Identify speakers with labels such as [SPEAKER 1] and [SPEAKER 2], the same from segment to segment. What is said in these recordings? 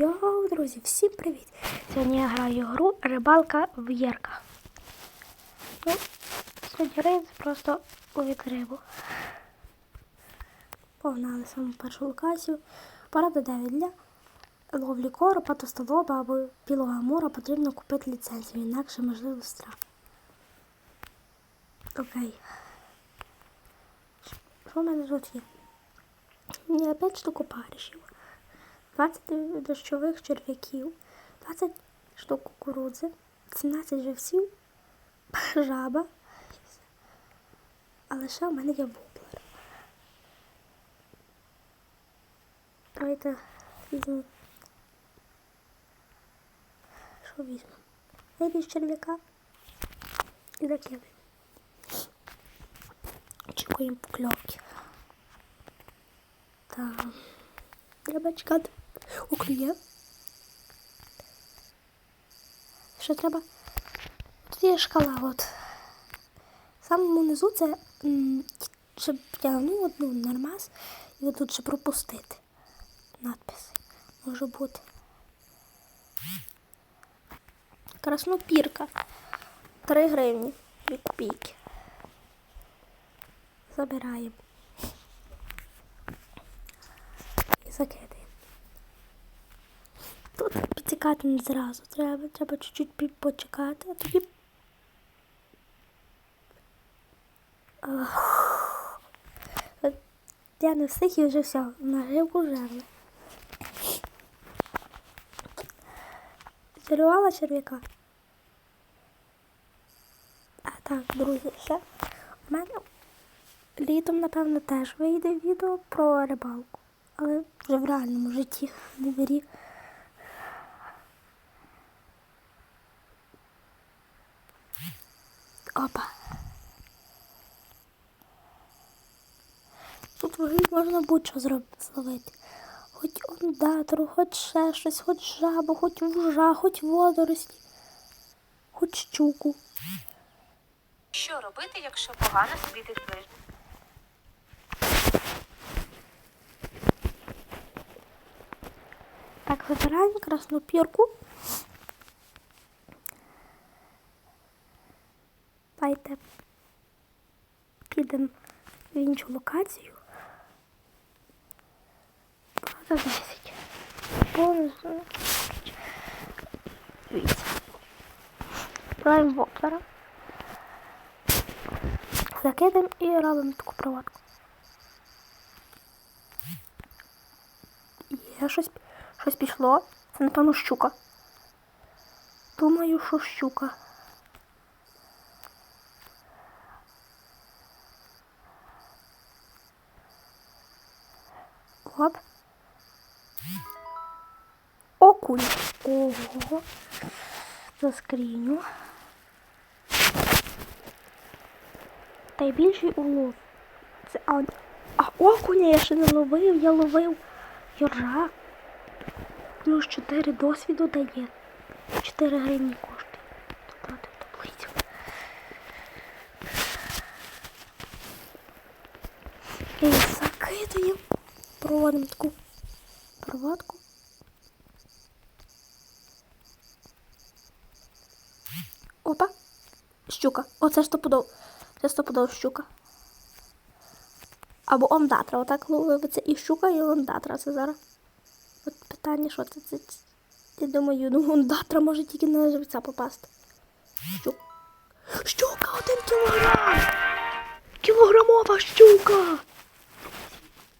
[SPEAKER 1] Йоу, друзі, всім привіт! Сьогодні я граю гру Рибалка в Єрках. Ну, сьогодні рейд просто ловити рибу. Погнали саму першу локацію. Порада 9 для ловлі коропа, тостолоба або білого амура потрібно купити ліцензію, інакше можливо страх. Окей. Що в мене тут є? Ні, 5 штук опаришів. 20 дощових черв'яків, 20 штук кукурудзи, 17 живців, жаба. Але ще в мене є воблер. Давайте візьмемо. Що візьмемо? Найбільш черв'яка і закидаємо. Очікуємо покльовки. Так. Треба чекати. У клює. Що треба? Тут є шкала, от. В самому низу це м, щоб тягнув одну нормаз і отут ще пропустити. Надпис. Може бути. Краснопірка. 3 гривні. 2 копійки. Забираємо. І закидаємо. Підтікати не зразу треба, треба чуть-чуть почекати, а тоді. От Я не встиг і вже все, наживку жерли. Зірвала черв'яка. А так, друзі, ще у мене літом, напевно, теж вийде відео про рибалку. Але вже в реальному житті не вирі. Опа. Тут можна будь-що зробити, зловити. Хоч ондатору, хоч ще щось, хоч жабу, хоч вужа, хоч водорослі, хоч щуку.
[SPEAKER 2] Що робити, якщо погано світить ближнє?
[SPEAKER 1] Так, вибираємо красну пірку. Давайте підемо в іншу локацію. За 10. Боже. Дивіться. Бираємо воплера. Закидаємо і робимо таку проводку. Є щось, щось пішло. Це, напевно, щука. Думаю, що щука. Окунь. Ого. Заскріню. Та й більший улов. Це а, а окуня я ще не ловив, я ловив йоржа. Плюс 4 досвіду дає. 4 гривні коштує. Додати в таблицю. І. Проводимо таку проводку. Опа. Щука. Оце стопудов. Це стопудов щука. Або ондатра. Отак ловиться і щука, і ондатра. Це зараз. От питання, що це? це. Я думаю, ну ондатра може тільки на живця попасти. Щука. Щука один кілограм! Кілограмова щука!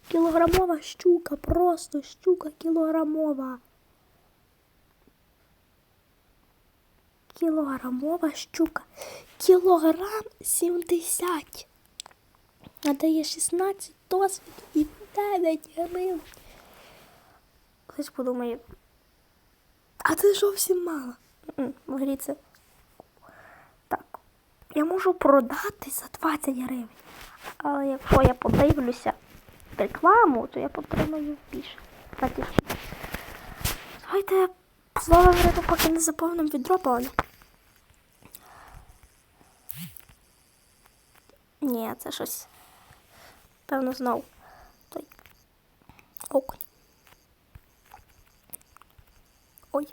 [SPEAKER 1] Кілограмова щука, просто щука кілограмова. Кілограмова щука. Кілограм 70. А дає 16 досвід і 9 гривень. Хтось подумає. А це зовсім мало. В грі це. Так. Я можу продати за 20 гривень. Але якщо я подивлюся рекламу, то я потримаю більше. Давайте слово поки не заповним відро Ні, це щось. Певно, знов. Той. Окунь. Ой.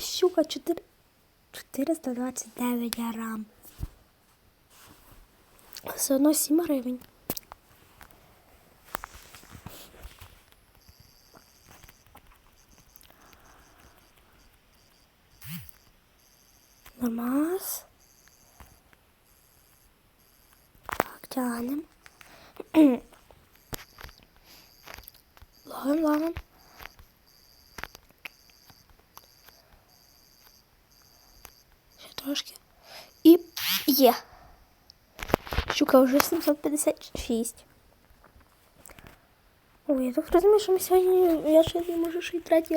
[SPEAKER 1] Щука 4... 429 грам. Все одно 7 гривень. Намаз. Так, тянем. Ловим, ловим. Ще трошки. І є. Щука вже 756. Ой, я так розумію, що ми сьогодні, я ще не можу ще й третій.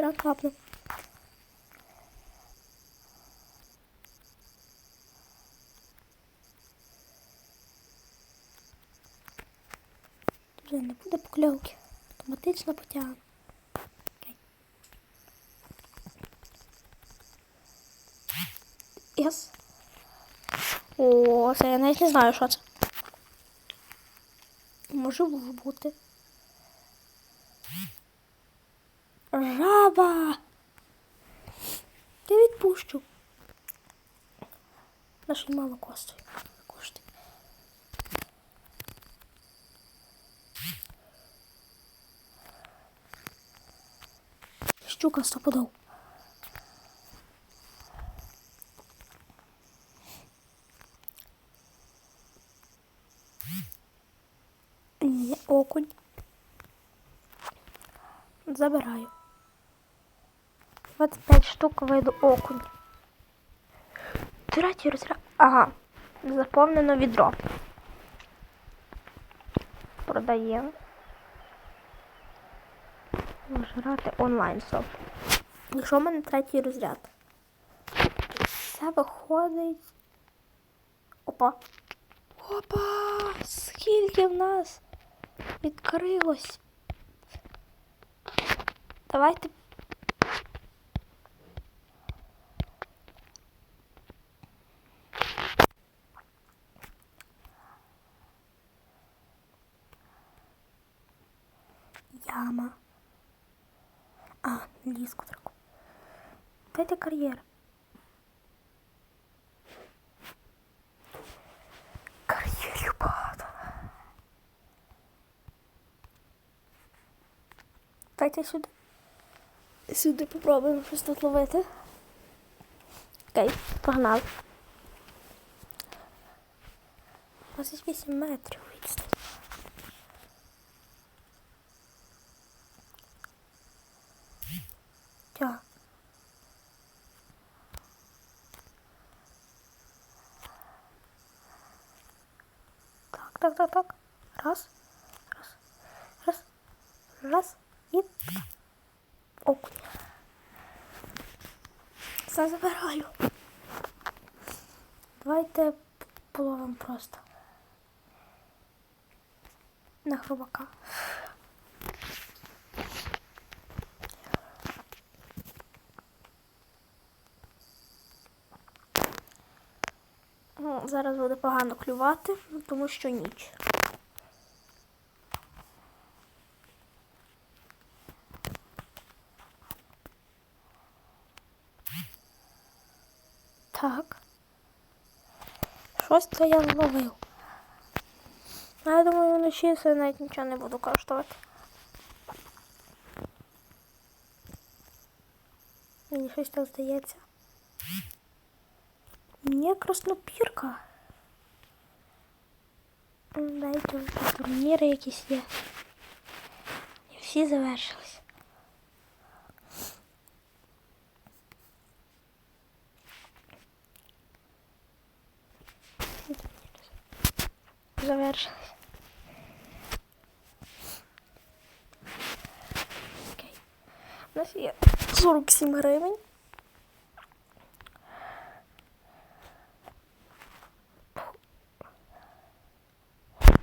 [SPEAKER 1] Вже покльовки. Автоматично потягну. Єс. О, це я навіть не знаю, що це. Може бути. Жаба. Я відпущу. Наше мало. Коштує. Щука стопудов. Ні, окунь. Забираю. 25 штук виду окунь. Третій розряд. Ага. Заповнено відро. Продаємо. Грати онлайн соп. Якщо в мене третій розряд. Це виходить. Опа. Опа! Скільки в нас відкрилось. Давайте. Яма. А, ліску таку. Дайте кар'єр. Кар'єрів багато. Дайте сюди. Сюди попробуємо щось тут ловити. Окей, погнали. 28 метрів відстань. Так. Так, так, так. Раз, раз, раз, раз і окунь. Все забираю. Давайте половим просто. На хробака. Ну, Зараз буде погано клювати, тому що ніч. Так. Щось це я зловив. А я думаю, вночі це навіть нічого не буду коштувати. Мені щось так здається. Ні, краснопірка. Дайте вже турніри якісь є. І всі завершились. Завершились. Окей. У нас є 47 гривень.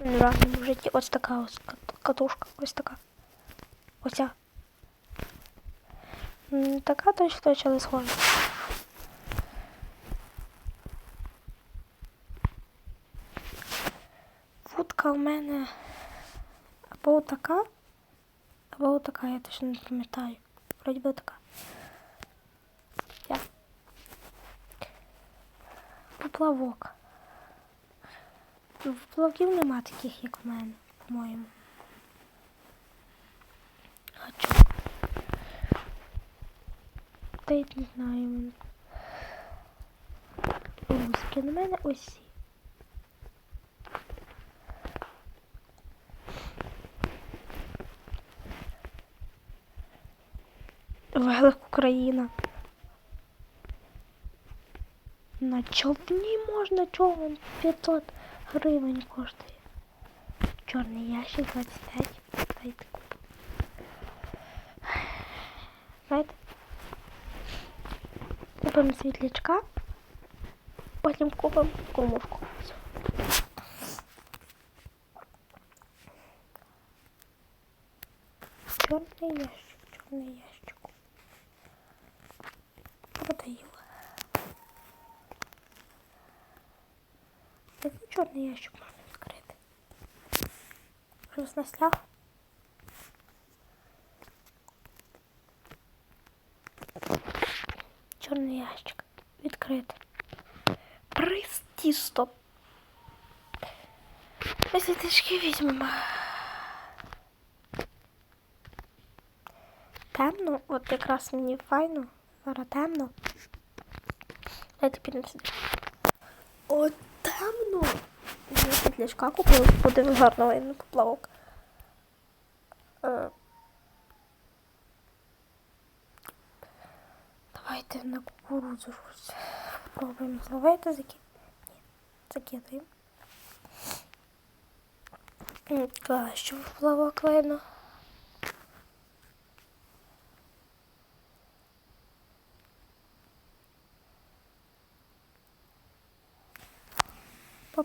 [SPEAKER 1] В реальному житті ось така ось катушка. Ось така. Оця. Не така точно точно, схожа. Рибка у мене або така, або така, я точно не пам'ятаю. Вроді би така. Я. Поплавок. Ну, Поплавків нема таких, як у мене, по-моєму. Хочу. Та й не знаю. Русські на мене усі. Велик Україна. На човні можна човен 500 гривень коштує. Чорний ящик 25. Дайте купу. Знаєте? Купимо світлячка. Потім купимо кормушку. Чорний ящик можна відкрити? Рознесла. Чорний ящик. Відкрити. Приз тісто. Ось літачки візьмемо. Темно, от якраз мені файно. Зараз темно. Давайте підемо сюди. О, темно. Я світлячка купила, буде гарно воєнний поплавок. Е. Давайте на кукурудзу спробуємо зловити заки... Ні, закидаємо. Щоб поплавок видно.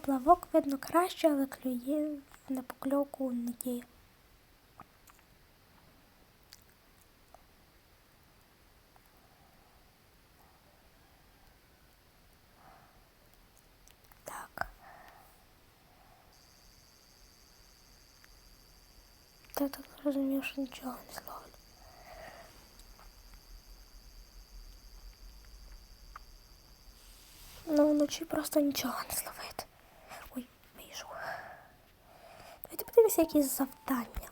[SPEAKER 1] Поплавок видно краще, але клює на покльовку не діє. Так. Я так зрозумів, що нічого не зловлю. Ну, вночі просто нічого не зловити. Давайте подивимося якісь завдання.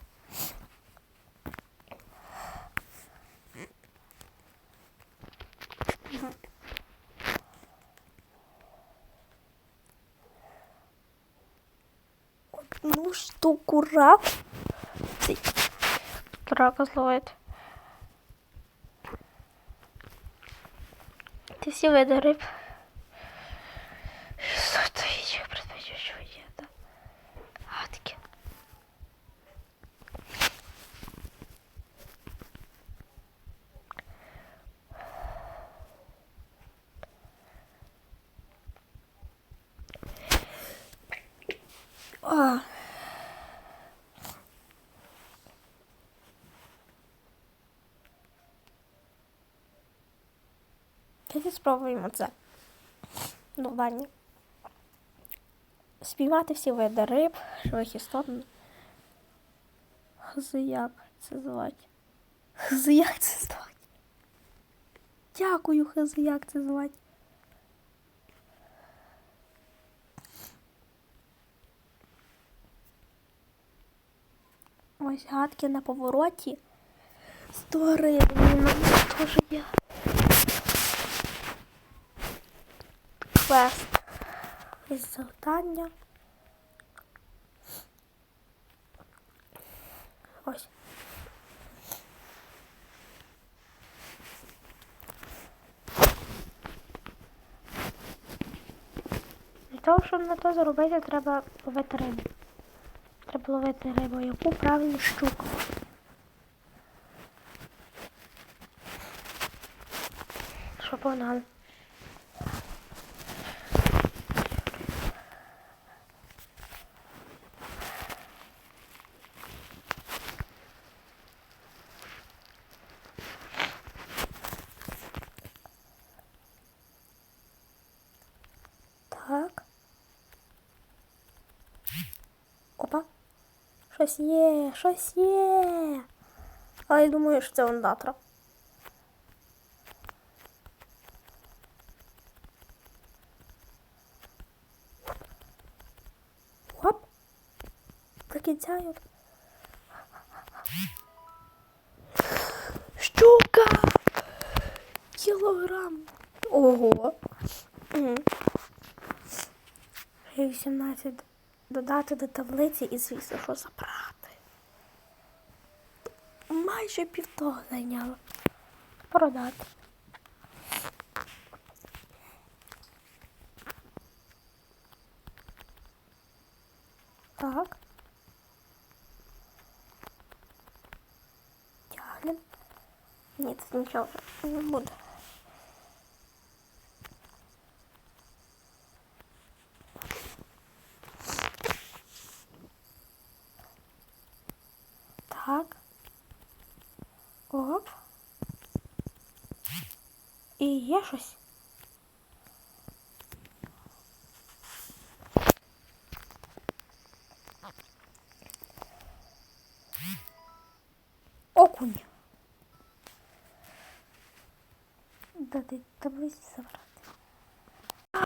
[SPEAKER 1] Одну штуку рак. Рака зловити. Ти всі види риб. Стоїть, предпочу, що є, да. Гадки. А. Давайте спробуємо це. Ну, ванні. Спіймати всі види риб, живих істот. Хзи як це звати? Хзи як це звати? Дякую, хзи як це звати. Ось гадки на повороті. 100 гривень, у мене теж є. Квест. Завдання. Ось. Для того, щоб на то заробити, треба ловити рибу. Треба ловити рибу, яку правильно щуку. Що погнали? Так. Щось є, щось є. Але я думаю, що це ондатра. Оп. Прикидаю. Щука! Кілограм. Ого. І 18 додати до таблиці і, звісно, що забрати. Майже півтого зайняло. Продати. Так. Тягнем. Ні, це нічого не буде. Так. І є щось. Окунь. Дати таблиці забрати.